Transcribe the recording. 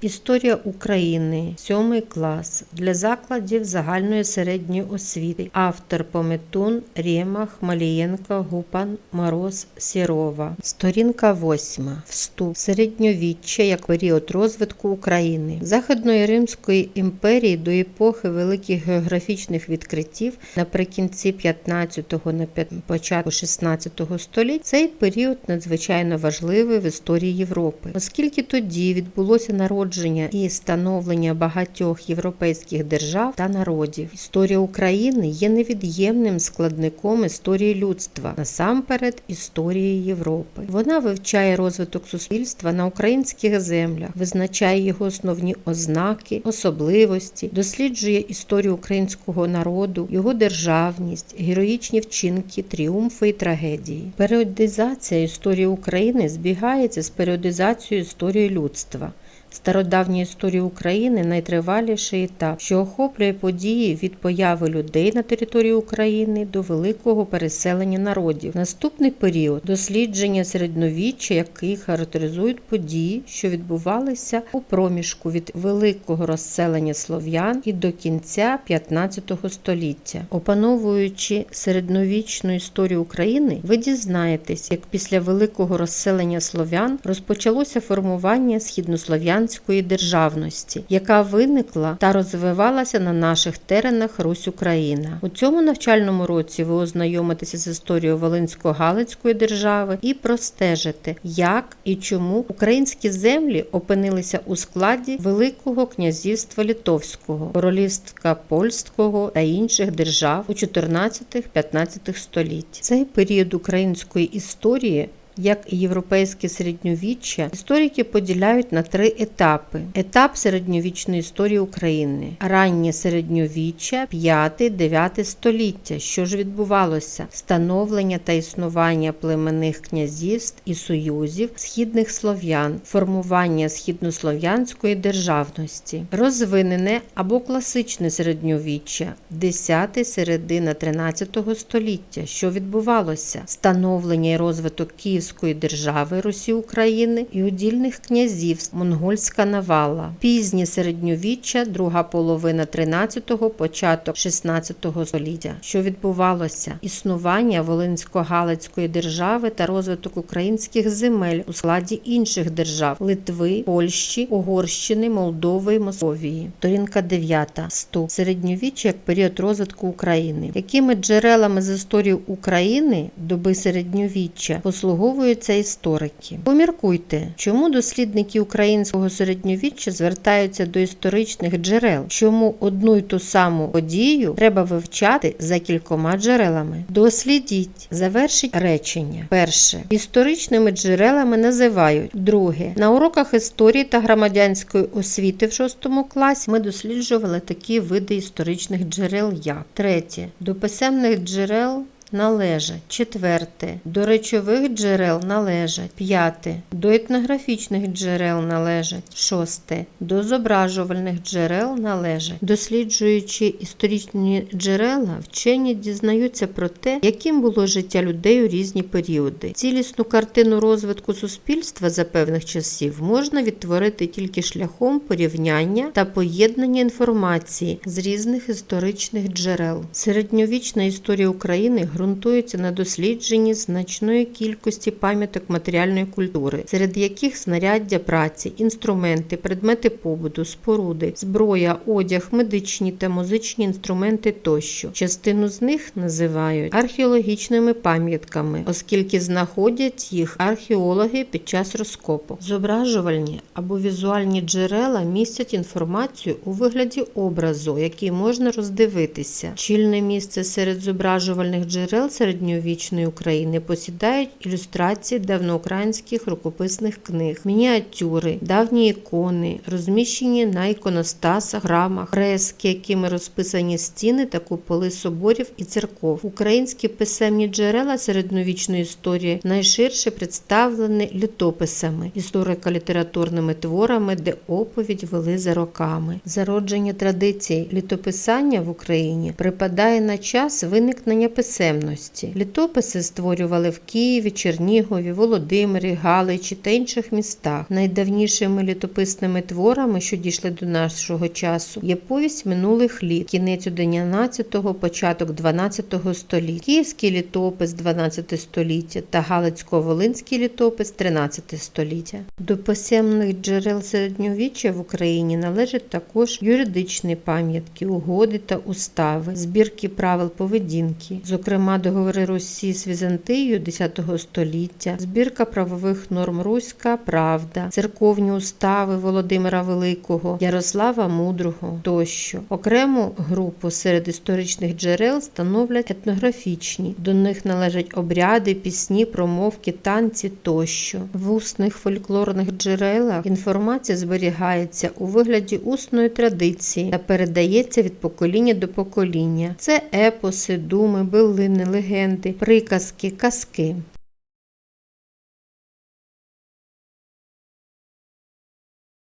Історія України, 7 клас для закладів загальної середньої освіти. Автор Пометун, Рємах, Малієнко, Гупан, Мороз, Сірова. Сторінка 8. Вступ. Середньовіччя як період розвитку України. Західної Римської імперії до епохи великих географічних відкриттів наприкінці 15-го на початку 16-го століття цей період надзвичайно важливий в історії Європи, оскільки тоді відбулося народження і становлення багатьох європейських держав та народів. Історія України є невід'ємним складником історії людства, насамперед історії Європи. Вона вивчає розвиток суспільства на українських землях, визначає його основні ознаки, особливості, досліджує історію українського народу, його державність, героїчні вчинки, тріумфи і трагедії. Періодизація історії України збігається з періодизацією історії людства. Стародавня історія України найтриваліший етап, що охоплює події від появи людей на території України до великого переселення народів. Наступний період дослідження середньовіччя, який характеризують події, що відбувалися у проміжку від великого розселення слов'ян і до кінця 15 століття. Опановуючи середньовічну історію України, ви дізнаєтесь, як після великого розселення слов'ян розпочалося формування східнослов'янської державності, яка виникла та розвивалася на наших теренах Русь Україна. У цьому навчальному році ви ознайомитеся з історією Волинсько-Галицької держави і простежите, як і чому українські землі опинилися у складі Великого князівства Литовського, королівства польського та інших держав у 14-15 століть. Цей період української історії як і європейське середньовіччя, історики поділяють на три етапи: етап середньовічної історії України, раннє середньовіччя, 5-9 століття. Що ж відбувалося? Становлення та існування племенних князівств і союзів східних слов'ян, формування східнослов'янської державності, розвинене або класичне середньовіччя, 10 середина 13 століття. Що відбувалося? Становлення і розвиток Київської держави Русі України і удільних князівств Монгольська навала, пізнє середньовіччя, друга половина 13-го, початок 16-го століття. Що відбувалося? Існування Волинсько-Галицької держави та розвиток українських земель у складі інших держав Литви, Польщі, Угорщини, Молдови і Московії. Сторінка 9. Ступ. Середньовіччя як період розвитку України. Якими джерелами з історії України доби середньовіччя послуговуються історики? Поміркуйте, чому дослідники українського середньовіччя звертаються до історичних джерел? Чому одну й ту саму подію треба вивчати за кількома джерелами? Дослідіть, завершіть речення. Перше. Історичними джерелами називають. Друге. На уроках історії та громадянської освіти в шостому класі ми досліджували такі види історичних джерел, як третє. До писемних джерел належать. Четверте. До речових джерел належать. П'яте. До етнографічних джерел належать. Шосте. До зображувальних джерел належать. Досліджуючи історичні джерела, вчені дізнаються про те, яким було життя людей у різні періоди. Цілісну картину розвитку суспільства за певних часів можна відтворити тільки шляхом порівняння та поєднання інформації з різних історичних джерел. Середньовічна історія України ґрунтується на дослідженні значної кількості пам'яток матеріальної культури, серед яких знаряддя праці, інструменти, предмети побуту, споруди, зброя, одяг, медичні та музичні інструменти тощо. Частину з них називають археологічними пам'ятками, оскільки знаходять їх археологи під час розкопу. Зображувальні або візуальні джерела містять інформацію у вигляді образу, який можна роздивитися. Чільне місце серед зображувальних джерел середньовічної України посідають ілюстрації давноукраїнських рукописних книг, мініатюри, давні ікони, розміщені на іконостасах, храмах, фрески, якими розписані стіни та куполи соборів і церков. Українські писемні джерела середньовічної історії найширше представлені літописами, історико-літературними творами, де оповідь вели за роками. Зародження традицій літописання в Україні припадає на час виникнення писемності писемності. Літописи створювали в Києві, Чернігові, Володимирі, Галичі та інших містах. Найдавнішими літописними творами, що дійшли до нашого часу, є повість минулих літ, кінець 11-го, початок 12-го століття, Київський літопис 12 століття та Галицько-Волинський літопис 13 століття. До писемних джерел середньовіччя в Україні належать також юридичні пам'ятки, угоди та устави, збірки правил поведінки, зокрема договори Русі з Візантією 10 століття, збірка правових норм Руська Правда, церковні устави Володимира Великого, Ярослава Мудрого тощо. Окрему групу серед історичних джерел становлять етнографічні. До них належать обряди, пісні, промовки, танці тощо. В усних фольклорних джерелах інформація зберігається у вигляді усної традиції та передається від покоління до покоління. Це епоси, думи, билини, легенди, приказки, казки.